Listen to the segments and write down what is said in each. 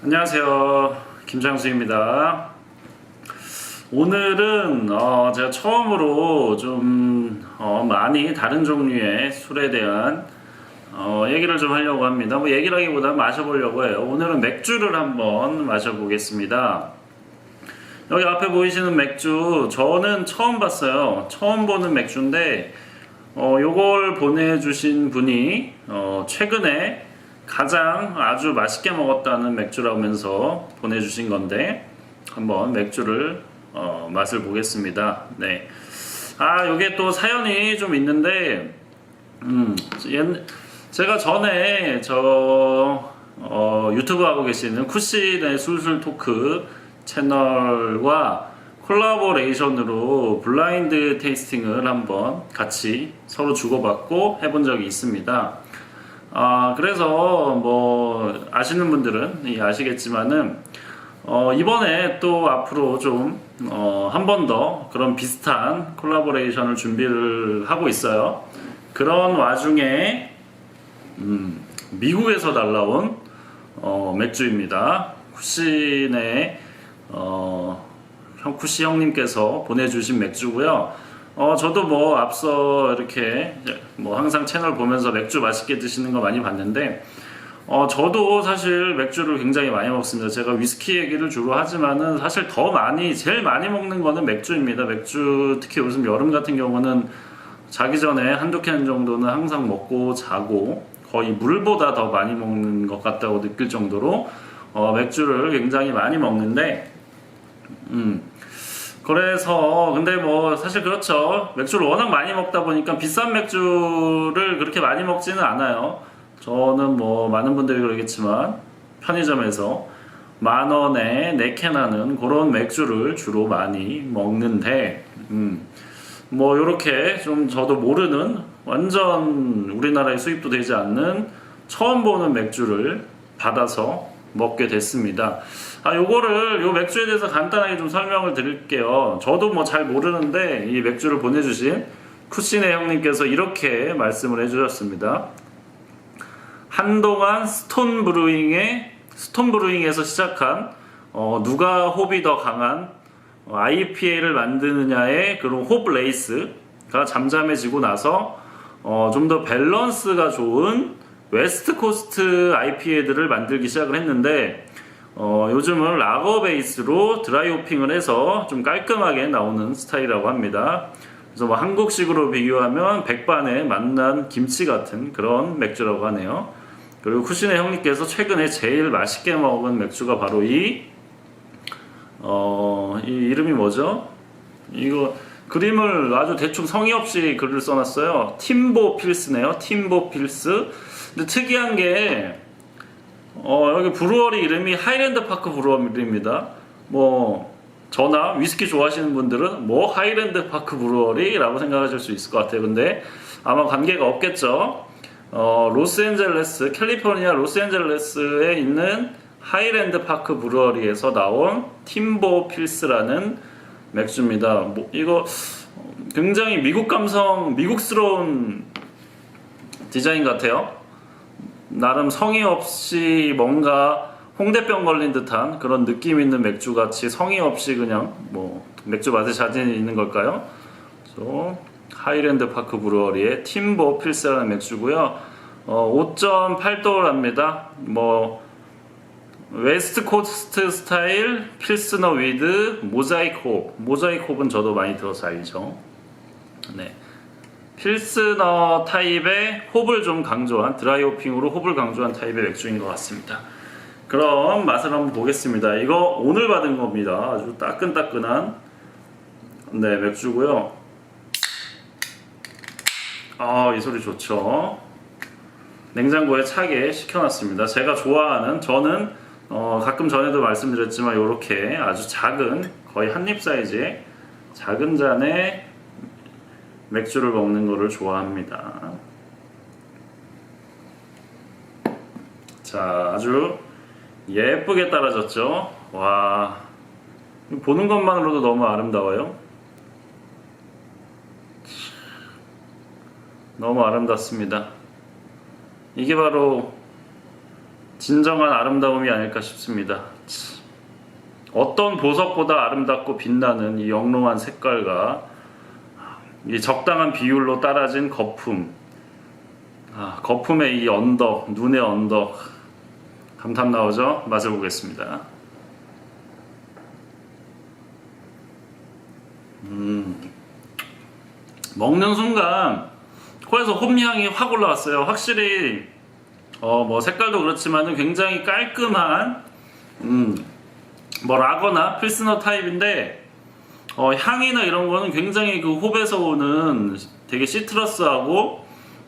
안녕하세요. 김장수입니다. 오늘은 어, 제가 처음으로 좀 어, 많이 다른 종류의 술에 대한 어, 얘기를 좀 하려고 합니다. 뭐 얘기라기보다 마셔보려고 해요. 오늘은 맥주를 한번 마셔보겠습니다. 여기 앞에 보이시는 맥주 저는 처음 봤어요. 처음 보는 맥주인데 어, 요걸 보내주신 분이 어, 최근에 가장 아주 맛있게 먹었다는 맥주라면서 보내주신 건데 한번 맥주를 어, 맛을 보겠습니다. 네. 아, 요게 또 사연이 좀 있는데 음, 옛- 제가 전에 저 어, 유튜브 하고 계시는 쿠신의 술술 토크 채널과 콜라보레이션으로 블라인드 테이스팅을 한번 같이 서로 주고받고 해본 적이 있습니다. 아, 그래서 뭐 아시는 분들은 이 아시겠지만은 어, 이번에 또 앞으로 좀 어, 한 번 더 그런 비슷한 콜라보레이션을 준비를 하고 있어요. 그런 와중에 음, 미국에서 날라온 어, 맥주입니다. 쿠신의 어, 형 쿠시 형님께서 보내주신 맥주고요. 어, 저도 뭐 앞서 이렇게 뭐 항상 채널 보면서 맥주 맛있게 드시는 거 많이 봤는데 어, 저도 사실 맥주를 굉장히 많이 먹습니다. 제가 위스키 얘기를 주로 하지만은 사실 더 많이, 제일 많이 먹는 거는 맥주입니다. 맥주, 특히 요즘 여름 같은 경우는 자기 전에 한두 캔 정도는 항상 먹고 자고 거의 물보다 더 많이 먹는 것 같다고 느낄 정도로 어, 맥주를 굉장히 많이 먹는데, 음, 그래서 근데 뭐 사실 그렇죠. 맥주를 워낙 많이 먹다 보니까 비싼 맥주를 그렇게 많이 먹지는 않아요. 저는 뭐 많은 분들이 그러겠지만 편의점에서 만 원에 네 캔 하는 그런 맥주를 주로 많이 먹는데 음, 뭐 요렇게 좀 저도 모르는 완전 우리나라에 수입도 되지 않는 처음 보는 맥주를 받아서 먹게 됐습니다. 아, 요거를, 요 맥주에 대해서 간단하게 좀 설명을 드릴게요. 저도 뭐 잘 모르는데 이 맥주를 보내주신 쿠시네 형님께서 이렇게 말씀을 해주셨습니다. 한동안 스톤 브루잉의, 스톤 브루잉에서 시작한, 어, 누가 홉이 더 강한 어, IPA를 만드느냐의 그런 홉 레이스가 잠잠해지고 나서 어, 좀 더 밸런스가 좋은 웨스트 코스트 IPA들을 만들기 시작을 했는데 어, 요즘은 라거 베이스로 드라이 호핑을 해서 좀 깔끔하게 나오는 스타일이라고 합니다. 그래서 뭐 한국식으로 비교하면 백반에 만난 김치 같은 그런 맥주라고 하네요. 그리고 쿠신의 형님께서 최근에 제일 맛있게 먹은 맥주가 바로 이 어, 이 이름이 뭐죠? 이거 그림을 아주 대충 성의 없이 글을 써놨어요. 팀보 필스네요. 팀보 필스. 근데 특이한 게 어, 여기 브루어리 이름이 하이랜드 파크 브루어리입니다. 뭐 저나 위스키 좋아하시는 분들은 뭐 하이랜드 파크 브루어리라고 생각하실 수 있을 것 같아요. 근데 아마 관계가 없겠죠. 어, 로스앤젤레스, 캘리포니아 로스앤젤레스에 있는 하이랜드 파크 브루어리에서 나온 팀보 필스라는 맥주입니다. 뭐, 이거 굉장히 미국 감성, 미국스러운 디자인 같아요. 나름 성의 없이 뭔가 홍대병 걸린 듯한 그런 느낌 있는 맥주 같이 성의 없이 그냥 뭐 맥주 맛에 자신이 있는 걸까요? 그래서 하이랜드 파크 브루어리의 팀보 필스라는 맥주고요. 어, 5.8도랍니다. 뭐 웨스트 코스트 스타일 필스너 위드 모자이크 홉. 모자이크 홉은 저도 많이 들어서 알죠. 네. 필스너 타입의 홉을 좀 강조한 드라이 호핑으로 홉을 강조한 타입의 맥주인 것 같습니다. 그럼 맛을 한번 보겠습니다. 이거 오늘 받은 겁니다. 아주 따끈따끈한 네 맥주고요. 아, 이 소리 좋죠. 냉장고에 차게 식혀놨습니다. 제가 좋아하는 저는 어, 가끔 전에도 말씀드렸지만 이렇게 아주 작은 거의 한 입 사이즈의 작은 잔에 맥주를 먹는 거를 좋아합니다. 자, 아주 예쁘게 따라졌죠? 와, 보는 것만으로도 너무 아름다워요. 너무 아름답습니다. 이게 바로 진정한 아름다움이 아닐까 싶습니다. 참. 어떤 보석보다 아름답고 빛나는 이 영롱한 색깔과 이 적당한 비율로 따라진 거품, 아, 거품의 이 언덕, 눈의 언덕, 감탄 나오죠? 마셔보겠습니다. 음, 먹는 순간 코에서 홈향이 확 올라왔어요. 확실히 어, 뭐 색깔도 그렇지만은 굉장히 깔끔한 음, 뭐 라거나 필스너 타입인데 어, 향이나 이런 거는 굉장히 그 홉에서 오는 되게 시트러스하고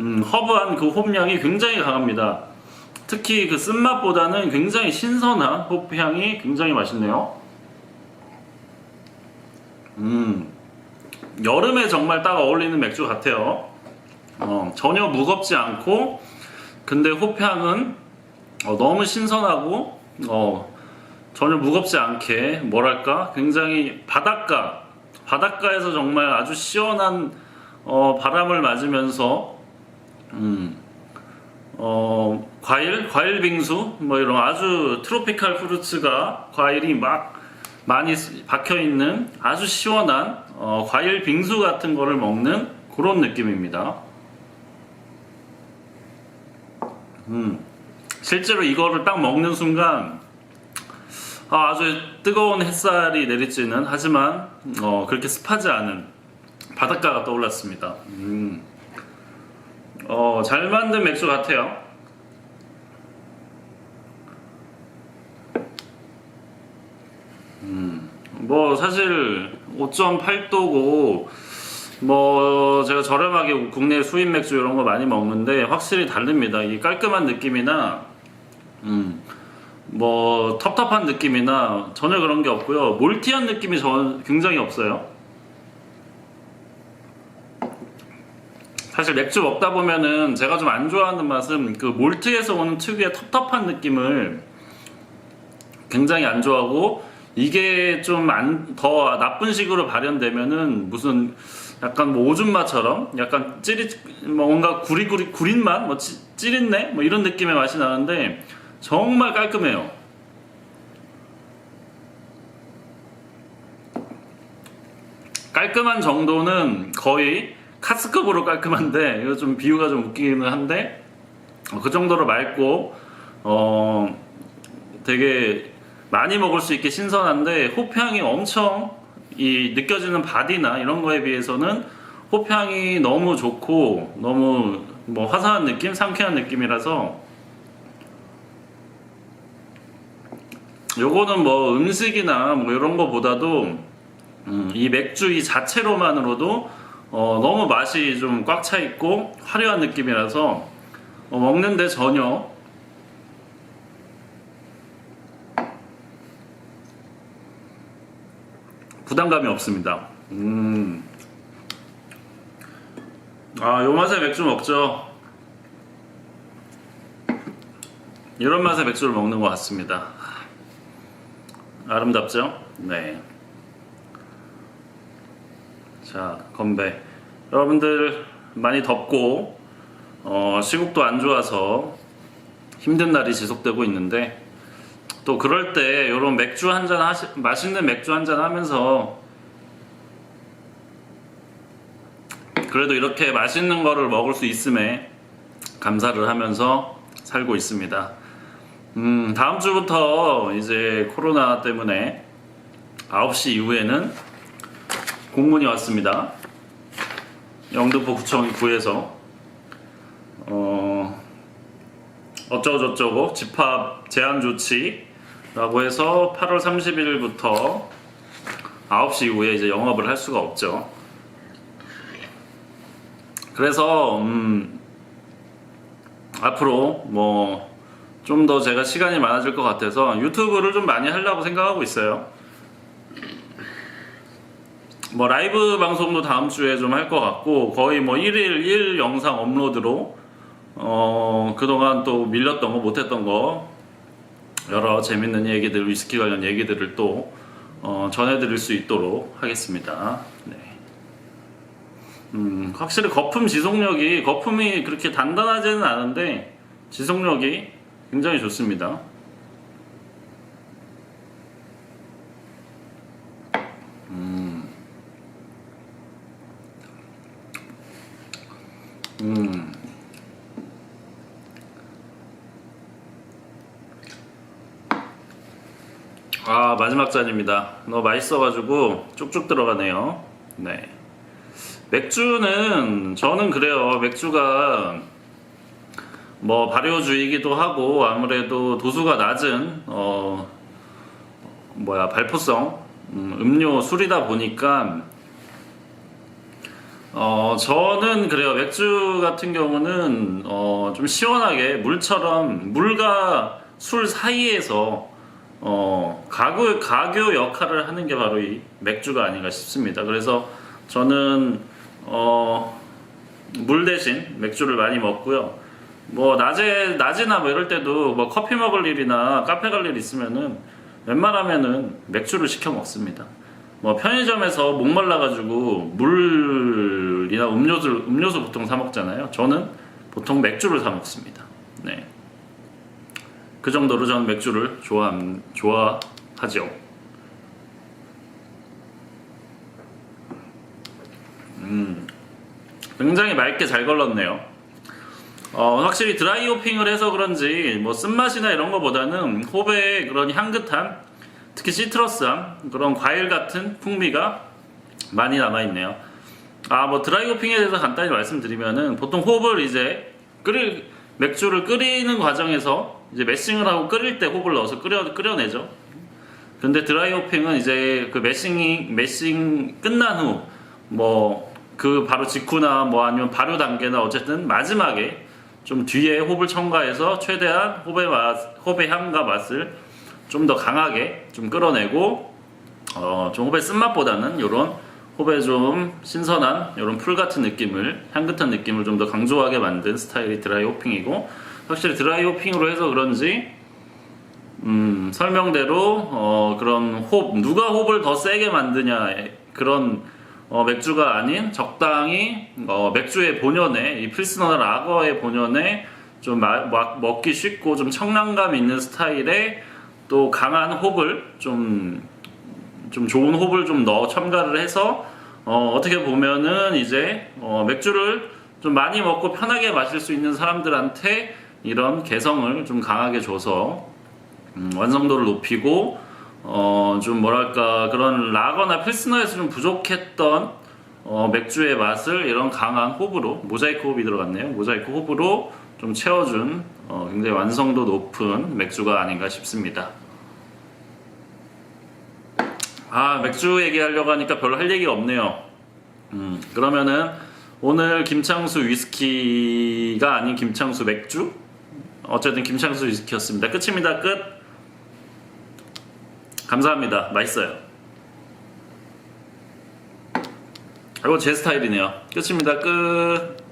음, 허브한 그 홉향이 굉장히 강합니다. 특히 그 쓴맛보다는 굉장히 신선한 홉향이 굉장히 맛있네요. 음, 여름에 정말 딱 어울리는 맥주 같아요. 어, 전혀 무겁지 않고, 근데 홉향은 어, 너무 신선하고, 어, 전혀 무겁지 않게, 뭐랄까, 굉장히 바닷가, 바닷가에서 정말 아주 시원한 어, 바람을 맞으면서, 음, 어, 과일, 과일 빙수, 뭐 이런 아주 트로피칼 프루츠가 과일이 막 많이 박혀 있는 아주 시원한 어, 과일 빙수 같은 거를 먹는 그런 느낌입니다. 음, 실제로 이거를 딱 먹는 순간 아, 아주 뜨거운 햇살이 내리쬐는 하지만 어, 그렇게 습하지 않은 바닷가가 떠올랐습니다. 음. 어, 잘 만든 맥주 같아요. 음, 뭐 사실 5.8도고 뭐 제가 저렴하게 국내 수입 맥주 이런 거 많이 먹는데 확실히 다릅니다. 이 깔끔한 느낌이나 음, 뭐 텁텁한 느낌이나 전혀 그런 게 없고요. 몰티한 느낌이 저 굉장히 없어요. 사실 맥주 먹다 보면은 제가 좀 안 좋아하는 맛은 그 몰트에서 오는 특유의 텁텁한 느낌을 굉장히 안 좋아하고 이게 좀더 나쁜 식으로 발현되면은 무슨 약간 뭐 오줌 맛처럼 약간 찌릿 뭐 뭔가 구리구리 구린 맛, 뭐 찌, 찌릿내 뭐 이런 느낌의 맛이 나는데 정말 깔끔해요. 깔끔한 정도는 거의 카스급으로 깔끔한데 이거 좀 비유가 좀 웃기기는 한데 어, 그 정도로 맑고 어 되게 많이 먹을 수 있게 신선한데 호향이 엄청 이 느껴지는 바디나 이런 거에 비해서는 호향이 너무 좋고 너무 뭐 화사한 느낌, 상쾌한 느낌이라서 요거는 뭐 음식이나 뭐 이런 거보다도 음, 이 맥주 이 자체로만으로도 어, 너무 맛이 좀 꽉 차 있고 화려한 느낌이라서 어, 먹는데 전혀 부담감이 없습니다. 음. 아, 요 맛에 맥주 먹죠. 이런 맛의 맥주를 먹는 것 같습니다. 아름답죠? 네. 자, 건배. 여러분들 많이 덥고 어, 시국도 안 좋아서 힘든 날이 지속되고 있는데 또 그럴 때 이런 맥주 한 잔 하시 맛있는 맥주 한 잔 하면서 그래도 이렇게 맛있는 거를 먹을 수 있음에 감사를 하면서 살고 있습니다. 음, 다음 주부터 이제 코로나 때문에 9시 이후에는 공문이 왔습니다. 영등포 구청 구에서 어, 어쩌고저쩌고 집합 제한 조치라고 해서 8월 30일부터 9시 이후에 이제 영업을 할 수가 없죠. 그래서 음, 앞으로 뭐 좀 더 제가 시간이 많아질 것 같아서 유튜브를 좀 많이 하려고 생각하고 있어요. 뭐 라이브 방송도 다음 주에 좀 할 것 같고 거의 뭐 1일 1 영상 업로드로 어 그동안 또 밀렸던 거 못했던 거 여러 재밌는 얘기들 위스키 관련 얘기들을 또 어, 전해드릴 수 있도록 하겠습니다. 네. 음, 확실히 거품 지속력이 거품이 그렇게 단단하지는 않은데 지속력이 굉장히 좋습니다. 음. 아 마지막 잔입니다. 너무 맛있어가지고 쭉쭉 들어가네요. 네. 맥주는 저는 그래요. 맥주가 뭐 발효주이기도 하고 아무래도 도수가 낮은 어 뭐야 발포성 음, 음료 술이다 보니까 어 저는 그래요 맥주 같은 경우는 어 좀 시원하게 물처럼 물과 술 사이에서 어 가교 가교 역할을 하는 게 바로 이 맥주가 아닌가 싶습니다. 그래서 저는 어 물 대신 맥주를 많이 먹고요. 뭐 낮에 낮이나 뭐 이럴 때도 뭐 커피 먹을 일이나 카페 갈 일 있으면은 웬만하면은 맥주를 시켜 먹습니다. 뭐 편의점에서 목말라 가지고 물이나 음료수 음료수 보통 사 먹잖아요. 저는 보통 맥주를 사 먹습니다. 네. 그 정도로 저는 맥주를 좋아 좋아하죠. 음, 굉장히 맑게 잘 걸렀네요. 어, 확실히 드라이 호핑을 해서 그런지 뭐 쓴맛이나 이런 거보다는 호배의 그런 향긋함, 특히 시트러스함, 그런 과일 같은 풍미가 많이 남아있네요. 아, 뭐 드라이 호핑에 대해서 간단히 말씀드리면은 보통 홉을 이제 끓일, 맥주를 끓이는 과정에서 이제 매싱을 하고 끓일 때 홉을 넣어서 끓여, 끓여내죠. 근데 드라이 호핑은 이제 그 매싱이, 매싱 끝난 후, 뭐, 그 바로 직후나 뭐 아니면 발효 단계나 어쨌든 마지막에 좀 뒤에 홉을 첨가해서 최대한 홉의 맛, 홉의 향과 맛을 좀 더 강하게 좀 끌어내고 어, 좀 홉의 쓴맛보다는 이런 홉의 좀 신선한 이런 풀 같은 느낌을 향긋한 느낌을 좀 더 강조하게 만든 스타일이 드라이 호핑이고 확실히 드라이 호핑으로 해서 그런지 음, 설명대로 어, 그런 홉 누가 홉을 더 세게 만드냐 그런 어, 맥주가 아닌 적당히 어, 맥주의 본연의 이 필스너나 라거의 본연의 좀 마- 마- 먹기 쉽고 좀 청량감 있는 스타일의 또 강한 홉을 좀, 좀 좋은 홉을 좀 넣어 첨가를 해서 어, 떻게 보면은 이제 어, 맥주를 좀 많이 먹고 편하게 마실 수 있는 사람들한테 이런 개성을 좀 강하게 줘서 음, 완성도를 높이고 어, 좀 뭐랄까 그런 라거나 필스너에서 좀 부족했던 어, 맥주의 맛을 이런 강한 홉으로 모자이크 홉이 들어갔네요. 모자이크 홉으로 좀 채워준 어, 굉장히 완성도 높은 맥주가 아닌가 싶습니다. 아 맥주 얘기하려고 하니까 별로 할 얘기가 없네요. 음, 그러면은 오늘 김창수 위스키가 아닌 김창수 맥주? 어쨌든 김창수 위스키였습니다. 끝입니다. 끝. 감사합니다. 맛있어요. 이거 제 스타일이네요. 끝입니다. 끝.